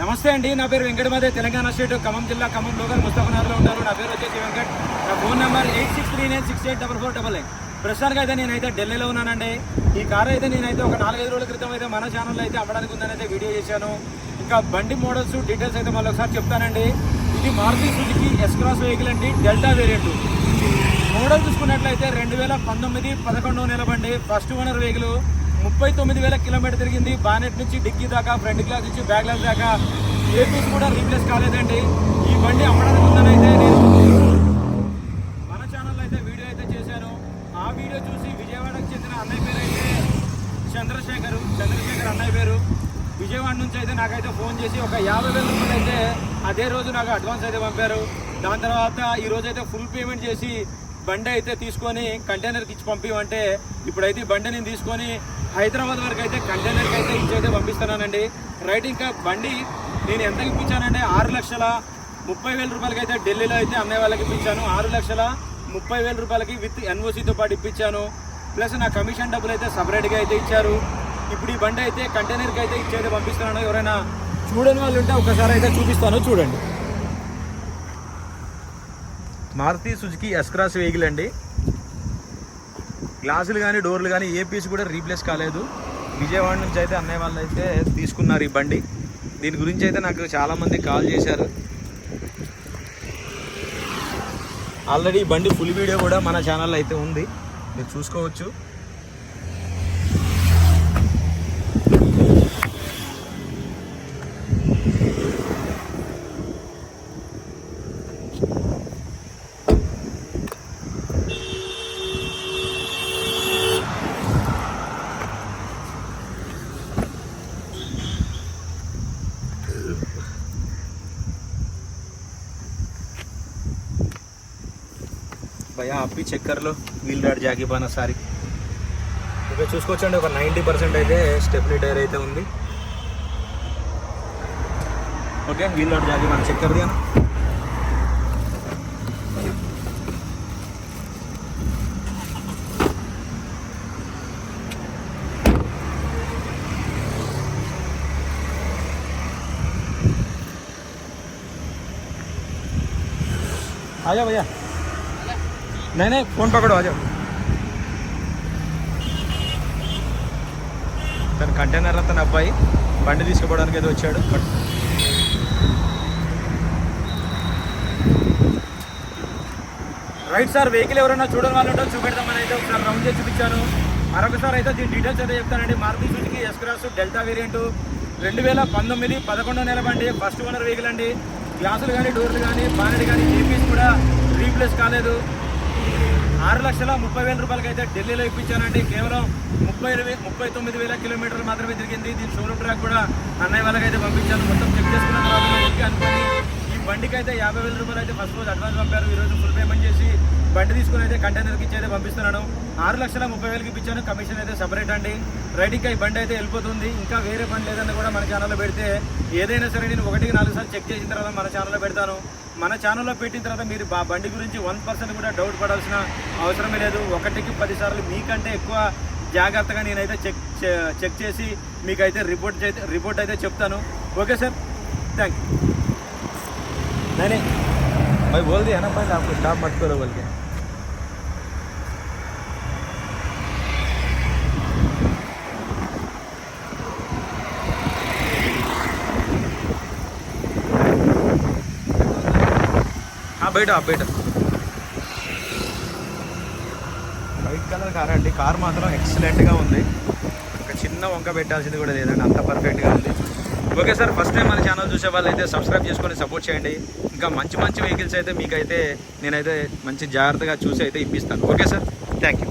నమస్తే అండి నా పేరు వెంకటమాదే తెలంగాణ స్టేట్ ఖమ్మం జిల్లా ఖమ్మం లోకల్ ముస్తఫనగర్లో ఉంటారు. నా పేరు వచ్చేసి వెంకట్. నా phone number eight six three nine six eight double four double eight ప్రస్తుతానికి అయితే నేనైతే ఢిల్లీలో ఉన్నానండి. ఈ కార్ అయితే నేనైతే ఒక నాలుగైదు రోజుల క్రితం అయితే మన ఛానల్లో అయితే అమ్మడానికి ఉందని అయితే వీడియో చేశాను. ఇంకా బండి మోడల్స్ డీటెయిల్స్ అయితే మళ్ళీ ఒకసారి చెప్తానండి. ఇది Maruti Suzuki S cross vehicle అండి డెల్టా వేరియంట్ మోడల్ చూసుకున్నట్లయితే రెండు వేల పంతొమ్మిది పదకొండవ నెల బండి ఫస్ట్ ఓనర్ వెహికల్ ముప్పై తొమ్మిది వేల కిలోమీటర్ తిరిగింది. బానెట్ నుంచి డిక్కీ దాకా ఫ్రంట్ గ్లాస్ నుంచి బ్యాక్ గ్లాస్ దాకా. ఏ పీస్ కూడా రీప్లేస్ కాలేదండి. ఈ బండి అమ్మడానికి ఉందనైతే నేను మన ఛానల్లో అయితే వీడియో అయితే చేశాను. ఆ వీడియో చూసి విజయవాడకు చెందిన అన్నయ్య పేరు అయితే చంద్రశేఖర్. చంద్రశేఖర్ అన్నయ్య పేరు. విజయవాడ నుంచి అయితే నాకైతే ఫోన్ చేసి ఒక యాభై వేల రూపాయలు అయితే అదే రోజు నాకు అడ్వాన్స్ అయితే పంపారు. దాని తర్వాత ఈ రోజు అయితే ఫుల్ పేమెంట్ చేసి బండి అయితే తీసుకొని కంటైనర్కి ఇచ్చి పంపిమంటే ఇప్పుడైతే ఈ బండి నేను తీసుకొని హైదరాబాద్ వరకు అయితే కంటైనర్కి అయితే ఇచ్చి అయితే పంపిస్తున్నానండి. రైట్ ఇంకా బండి నేను ఎంతకి ఇప్పించానంటే ఆరు లక్షల ముప్పై వేల రూపాయలకి అయితే ఢిల్లీలో అయితే అమ్మే వాళ్ళకి ఇప్పించాను. ఆరు లక్షల ముప్పై వేల రూపాయలకి విత్ ఎన్ఓసితో పాటు ఇప్పించాను. ప్లస్ నా కమిషన్ డబ్బులు అయితే సపరేట్గా అయితే ఇచ్చారు. ఇప్పుడు ఈ బండి అయితే కంటైనర్కి అయితే ఇచ్చేది పంపిస్తున్నాను. ఎవరైనా చూడని వాళ్ళు ఉంటే ఒకసారి అయితే చూపిస్తాను. చూడండి. మారుతి సుజుకి ఎస్క్రాస్ వెహికల్ అండి. గ్లాసులు కానీ డోర్లు కానీ ఏ పీస్ కూడా రీప్లేస్ కాలేదు. విజయవాడ నుంచి అయితే అన్నయ్య వాళ్ళు అయితే తీసుకున్నారు ఈ బండి. దీని గురించి అయితే నాకు చాలామంది కాల్ చేశారు. ఆల్రెడీ ఈ బండి ఫుల్ వీడియో కూడా మన ఛానల్లో అయితే ఉంది. మీరు చూసుకోవచ్చు. భయ అప్పి చక్కర్లో వీల్ రాడ్ జాగిపోయిన సారి ఇక్కడ చూసుకోవచ్చండి ఒక నైంటీ పర్సెంట్ అయితే స్టెప్నీ టైర్ అయితే ఉంది ఓకే వీల్ రాడ్ జాగి మన చక్కర్ది అన్న आ जाओ भैया नहीं नहीं फोन पकड़ो आ जाओ తన కంటైనర్ తన అబ్బాయి బండి తీసుకుపోవడానికి ఏదో వచ్చాడు బట్ రైట్ సార్ వెహికల్ ఎవరైనా చూడని వాళ్ళు ఉంటే చూపెడదామని అయితే ఒకసారి రౌండ్ చేసి చూపించాను మరొకసారి అయితే దీని డీటెయిల్స్ అయితే చెప్తానండి Maruti Suzuki S Cross Delta variant రెండు వేల పంతొమ్మిది పదకొండో నెల బండి ఫస్ట్ ఓనర్ వెహికల్ అండి గ్లాసులు కానీ డోర్లు కానీ బానెట్ కానీ ఏపీస్ కూడా రీప్లేస్ కాలేదు ఆరు లక్షల ముప్పై వేల రూపాయలకి అయితే ఢిల్లీలో ఇప్పించానండి. కేవలం ముప్పై ముప్పై తొమ్మిది వేల కిలోమీటర్లు మాత్రమే తిరిగింది. దీని షోరూమ్ ట్రాక్ కూడా అన్నయ్య వాళ్ళకి అయితే పంపించాను మొత్తం చెక్ చేసుకున్న తర్వాత అనుకుని ఈ బండికి అయితే యాభై వేల రూపాయలు అయితే ఫస్ట్ రోజు అడ్వాన్స్ పంపారు. ఈ రోజు ఫుల్ పేమెంట్ చేసి బండి తీసుకుని అయితే కంటైనర్కి ఇచ్చి అయితే పంపిస్తున్నాను. ఆరు లక్షల ముప్పై వేలకి ఇప్పించాను. కమిషన్ అయితే సపరేట్ అండి. రైడింగ్ ఈ బండి అయితే వెళ్ళిపోతుంది. ఇంకా వేరే బండి లేదని కూడా మన ఛానల్లో పెడితే ఏదైనా సరే నేను ఒకటికి నాలుగు సార్లు చెక్ చేసిన తర్వాత మన ఛానల్లో పెడతాను. మన ఛానల్లో పెట్టిన తర్వాత మీరు బా బండి గురించి వన్ పర్సెంట్ కూడా డౌట్ పడాల్సిన అవసరమే లేదు ఒకటికి పది సార్లు మీకంటే ఎక్కువ జాగ్రత్తగా నేనైతే చెక్ చే- చెక్ చేసి మీకైతే రిపోర్ట్ అయితే రిపోర్ట్ అయితే చెప్తాను ఓకే సార్ థ్యాంక్ యూ नहीं भाई बोल दिया ना पहले आपको स्टॉप मत करो बोल के బయట బయట. వైట్ కలర్ కార్ అండి. కార్ మాత్రం ఎక్సలెంట్గా ఉంది. ఒక చిన్న వంక పెట్టాల్సింది కూడా లేదండి. అంత పర్ఫెక్ట్గా ఉంది. ఓకే సార్ ఫస్ట్ టైం మన ఛానల్ చూసే వాళ్ళు అయితే సబ్స్క్రైబ్ చేసుకొని సపోర్ట్ చేయండి. ఇంకా మంచి మంచి వెహికల్స్ అయితే మీకైతే నేనైతే మంచి జాగ్రత్తగా చూసి అయితే ఇప్పిస్తాను. Okay sir thank you